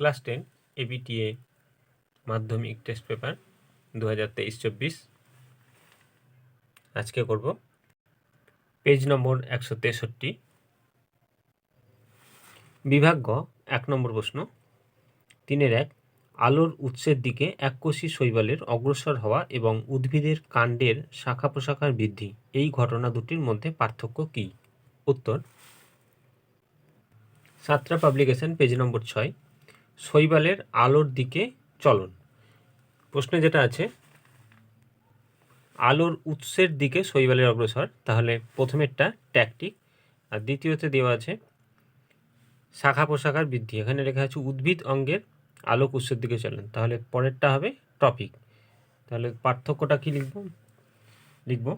Class ten ABTA মাধ্যমিক test paper দু হাজার তেইশ চব্বিশ আজকে করব পেজ নম্বর একশো তেষট্টি। বিভাগ এক নম্বর প্রশ্ন। তিনের এক, আলোর উৎসের দিকে এককোষী শৈবালের অগ্রসর হওয়া এবং উদ্ভিদের কাণ্ডের শাখা প্রশাখার বৃদ্ধি, এই ঘটনা দুটির মধ্যে পার্থক্য কী? উত্তর সাতরা পাবলিকেশন পেজ নম্বর ছয়। শৈবালের আলোর দিকে চলন। প্রশ্নে যেটা আছে, আলোর উৎসের দিকে শৈবালের অগ্রসর, তাহলে প্রথমেরটা ট্যাকটিক আর দ্বিতীয়তে দেওয়া আছে, শাখা প্রশাখার বৃদ্ধি। এখানে লেখা আছে, উদ্ভিদ অঙ্গের আলোক উৎসের দিকে চলন। তাহলে পরেরটা হবে টপিক তাহলে পার্থক্যটা কি লিখব? লিখব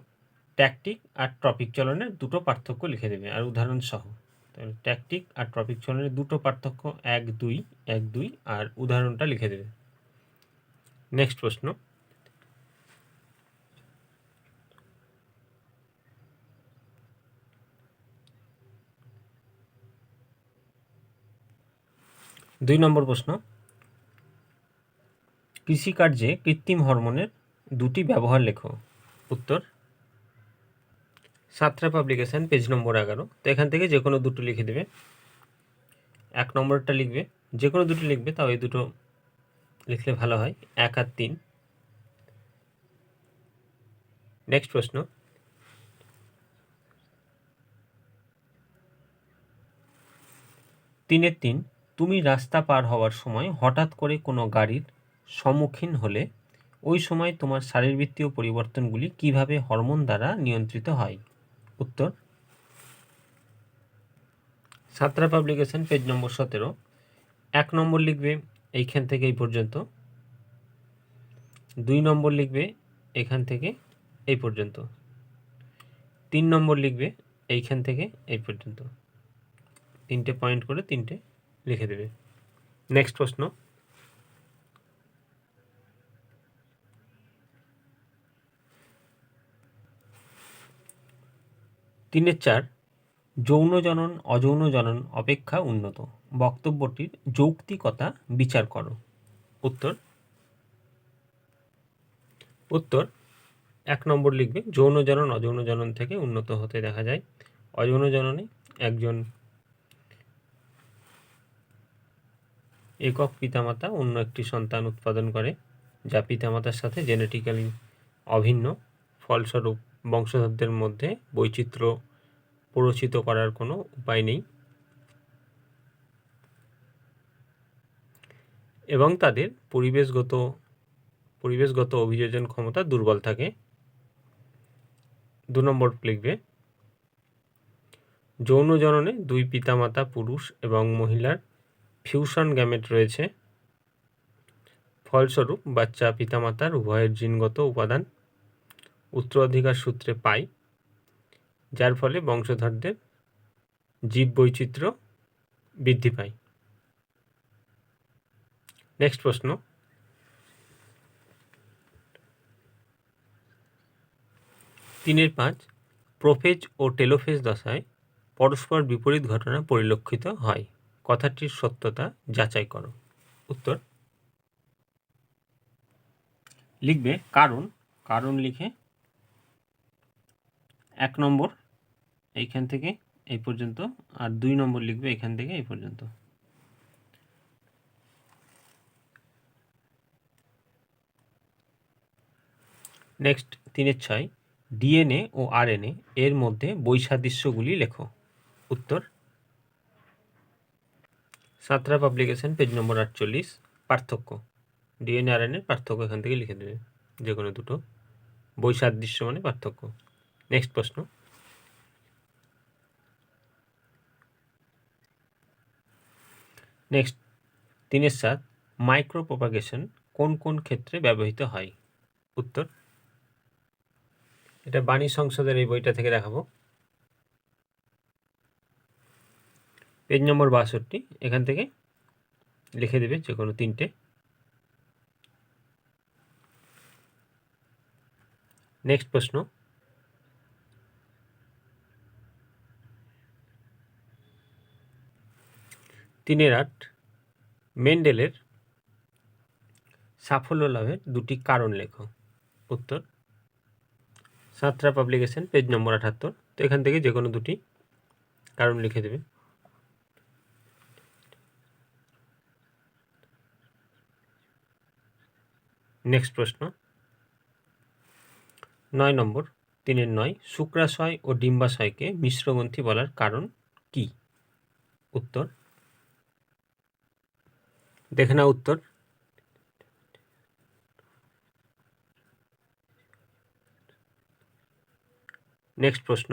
ট্যাকটিক আর টপিক চলনের দুটো পার্থক্য লিখে দেবে, আর উদাহরণ সহ। তাহলে ট্যাকটিক আর টপিক চলনের দুটো পার্থক্য, এক, দুই এক, দুই আর উদাহরণটা লিখে দেবে। নেক্সট প্রশ্ন। দুই নম্বর প্রশ্ন। কৃষিকার্যে কৃত্রিম হরমোনের দুটি ব্যবহার লেখো। উত্তর সাতরা পাবলিকেশান পেজ নম্বর এগারো। তো এখান থেকে যে কোনো দুটো লিখে দেবে। এক নম্বরটা লিখবে। যে কোনো দুটো লিখবে, তাও এই দুটো লিখলে ভালো হয়। এক আর তিন। নেক্সট প্রশ্ন। তিনের তিন, তুমি রাস্তা পার হওয়ার সময় হঠাৎ করে কোনো গাড়ির সম্মুখীন হলে ওই সময় তোমার শারীরবৃত্তীয় পরিবর্তনগুলি কীভাবে হরমোন দ্বারা নিয়ন্ত্রিত হয়? উত্তর। সাতরা পাবলিকেশন, পেজ নম্বর সতেরো। এক নম্বর লিখবে, এইখান থেকে এই পর্যন্ত। দুই নম্বর লিখবে, এখান থেকে এই পর্যন্ত। তিন নম্বর লিখবে, এইখান থেকে এই পর্যন্ত। তিনটে পয়েন্ট করে তিনটে লিখে দেবে। নেক্সট প্রশ্ন। তিনের চার, যৌন জনন, অযৌন জনন অপেক্ষা উন্নত। বক্তব্যটির যৌক্তিকতা বিচার করো। উত্তর? উত্তর, এক নম্বর লিখবে, যৌন জনন, অযৌন জনন থেকে উন্নত হতে দেখা যায়। অযৌন জননে একজন একক পিতামাতা অন্য একটি সন্তান উৎপাদন করে, যা পিতামাতার সাথে জেনেটিক্যালি অভিন্ন, ফলস্বরূপ বংশধরদের মধ্যে বৈচিত্র্য প্ররোচিত করার কোনো উপায় নেই। এবং তাদের পরিবেশগত পরিবেশগত অভিযোজন ক্ষমতা দুর্বল থাকে। দু নম্বর লিখবে, যৌন জননে দুই পিতামাতা, পুরুষ এবং মহিলার ফিউশন গ্যামেট রয়েছে। ফলস্বরূপ বাচ্চা পিতামাতার উভয়ের জিনগত উপাদান উত্তরাধিকার সূত্রে পায় যার ফলে বংশধরদের জীব বৈচিত্র্য বৃদ্ধি পায়। নেক্সট প্রশ্ন। তিনের পাঁচ, প্রোফেজ ও টেলোফেজ দশায় পরস্পর বিপরীত ঘটনা পরিলক্ষিত হয়। কথাটির সত্যতা যাচাই করো। উত্তর। লিখবে কারণ কারণ লিখে এক নম্বর, এইখান থেকে এই পর্যন্ত, আর দুই নম্বর লিখবে এখান থেকে এই পর্যন্ত। নেক্সট তিনের ছয়, ডিএনএ ও আরএনএ এর মধ্যে বৈসাদৃশ্যগুলি লেখো। উত্তর, সাতরা পাবলিকেশন পেজ নম্বর আটচল্লিশ, পার্থক্য। ডিএনএ, আরএনএ, পার্থক্য এখান থেকে লিখে দেবে যে কোনো দুটো। বৈসাদৃশ্য মানে পার্থক্য। নেক্সট প্রশ্ন। নেক্সট তিনের সাত মাইক্রো প্রপাগেশন কোন কোন ক্ষেত্রে ব্যবহৃত হয়? উত্তর। এটা বাণী সংসদের এই বইটা থেকে দেখাবো। পেজ নম্বর বাষট্টি, এখান থেকে লিখে দেবে যে কোনো তিনটে। নেক্সট প্রশ্ন তিনের আট। মেন্ডেলের সাফল্য লাভের দুটি কারণ লেখো। উত্তর, সাতরা পাবলিকেশন, পেজ নম্বর আঠাত্তর তো এখান থেকে যে কোনো দুটি কারণ লিখে দেবে। নেক্সট প্রশ্ন। নয় নম্বর, তিনের নয়, শুক্রাশয় ও ডিম্বাশয়কে মিশ্রগ্রন্থি বলার কারণ কি? উত্তর দেখে না উত্তর। নেক্সট প্রশ্ন।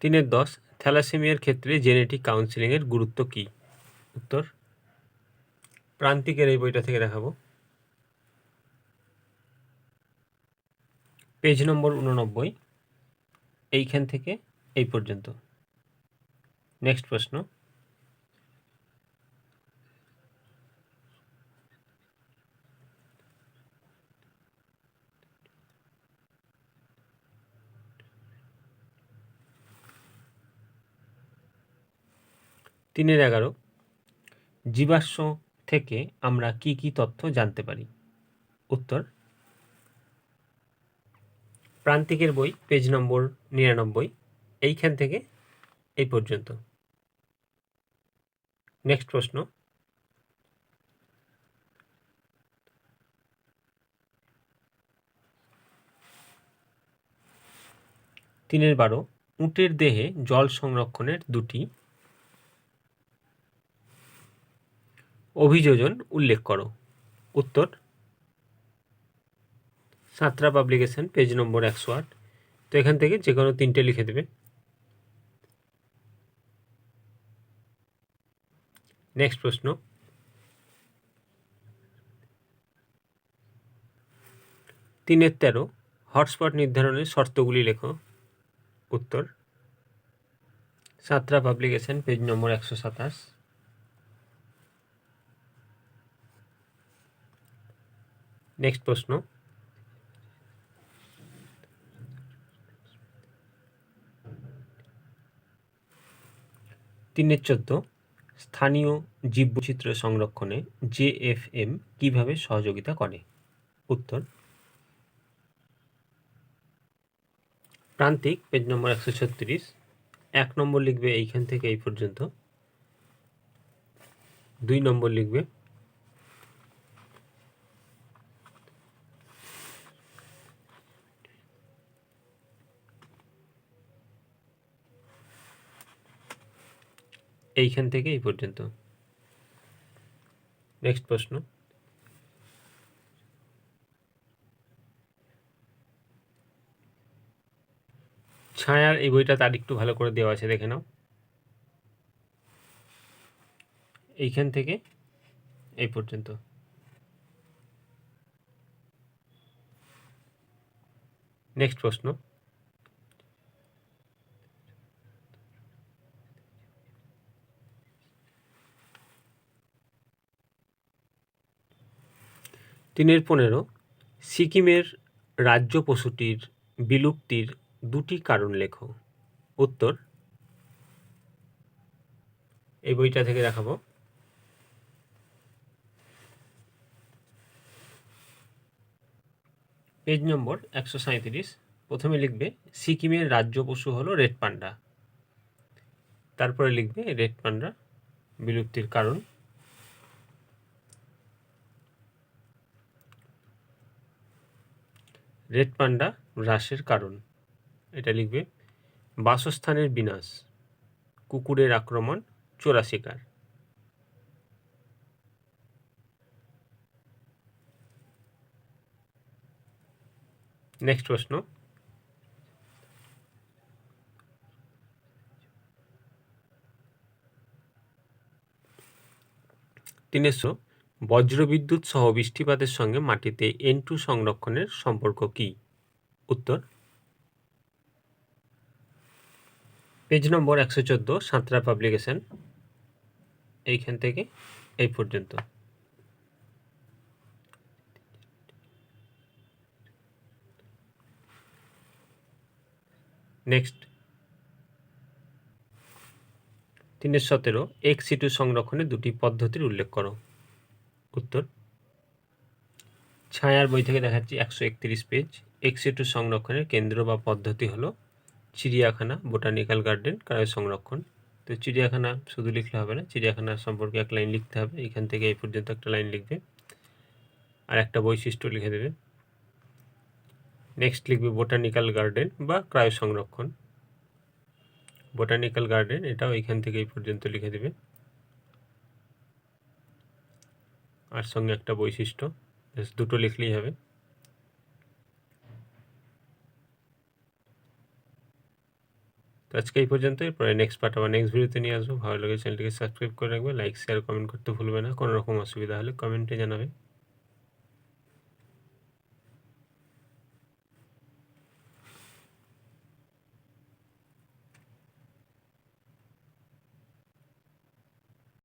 তিনের দশ, থ্যালাসেমিয়ার ক্ষেত্রে জেনেটিক কাউন্সিলিংয়ের গুরুত্ব কী? উত্তর, প্রান্তিকের এই বইটা থেকে দেখাবো। পেজ নম্বর উননব্বই, এইখান থেকে এই পর্যন্ত। নেক্সট প্রশ্ন। তিনের এগারো। জীবাশ্ম থেকে আমরা কি কি তথ্য জানতে পারি? উত্তর, প্রান্তিকের বই, পেজ নম্বর নিরানব্বই। এইখান থেকে এই পর্যন্ত। নেক্সট প্রশ্ন। তিনের বারো, উটের দেহে জল সংরক্ষণের দুটি অভিযোজন উল্লেখ করো। উত্তর, সাঁতরা পাবলিকেশন পেজ নম্বর একশো আট। তো এখান থেকে যে কোনো তিনটে লিখে দেবে। নেক্সট প্রশ্ন. তিনের তেরো, হটস্পট নির্ধারণের শর্তগুলি লেখো। উত্তর, সাতরা পাবলিকেশন, পেজ নম্বর একশো সাতাশ। নেক্সট প্রশ্ন। তিনের চোদ্দ স্থানীয় জীববৈচিত্র্য সংরক্ষণে জেএফএম কীভাবে সহযোগিতা করে? উত্তর, প্রান্তিক, পেজ নম্বর একশো ছত্রিশ। এক নম্বর লিখবে এইখান থেকে এই পর্যন্ত। দুই নম্বর লিখবে এইখান থেকে এই পর্যন্ত। নেক্সট প্রশ্ন। ছায়ার এই বইটা তার একটু ভালো করে দেওয়া আছে, দেখে নাও। এইখান থেকে এই পর্যন্ত। নেক্সট প্রশ্ন। তিনের পনেরো, সিকিমের রাজ্য পশুটির বিলুপ্তির দুটি কারণ লেখো। উত্তর, এই বইটা থেকে দেখাবো। পেজ নম্বর একশো সাঁত্রিশ প্রথমে লিখবে, সিকিমের রাজ্য পশু হলো রেড পান্ডা। তারপরে লিখবে, রেড পান্ডা বিলুপ্তির কারণ। রেড পান্ডা হ্রাসের কারণ। এটা লিখবে, বাসস্থানের বিনাশ, কুকুরের আক্রমণ চোরা শিকার নেক্সট প্রশ্ন। তিনেশো বজ্রবিদ্যুৎ সহ বৃষ্টিপাতের সঙ্গে মাটিতে এন টু সংরক্ষণের সম্পর্ক কী? উত্তর, পেজ নম্বর একশো চোদ্দ, সাঁতরা পাবলিকেশন। এইখান থেকে এই পর্যন্ত। নেক্সট, তিনের সতেরো এক্স সিটু সংরক্ষণের দুটি পদ্ধতির উল্লেখ করো। উত্তর। ছায়ার বই থেকে দেখাচ্ছি একশো একত্রিশ পেজ। এক্স সিটু সংরক্ষণের কেন্দ্র বা পদ্ধতি হলো চিড়িয়াখানা, বোটানিক্যাল গার্ডেন কায় সংরক্ষণ। তো চিড়িয়াখানা শুধু লিখলে হবে না, চিড়িয়াখানা সম্পর্কে এক লাইন লিখতে হবে। এখান থেকে এই পর্যন্ত একটা লাইন লিখবে। আর একটা বৈশিষ্ট্য লিখে দেবে। নেক্সট লিখবে বোটানিক্যাল গার্ডেন বা ক্রায় সংরক্ষণ। বোটানিক্যাল গার্ডেন, এটাও এখান থেকে এই পর্যন্ত লিখে দেবে। আর সঙ্গে একটা বৈশিষ্ট্য ব্যাস দুটো লিখলেই হবে। তো আজকে এই পর্যন্তই, পরে নেক্সট পার্ট আবার নেক্সট ভিডিওতে নিয়ে আসব। ভালো লাগে চ্যানেলটিকে সাবস্ক্রাইব করে রাখবে লাইক শেয়ার কমেন্ট করতে ভুলবে না। কোনো রকম অসুবিধা হলে কমেন্টে জানাবে।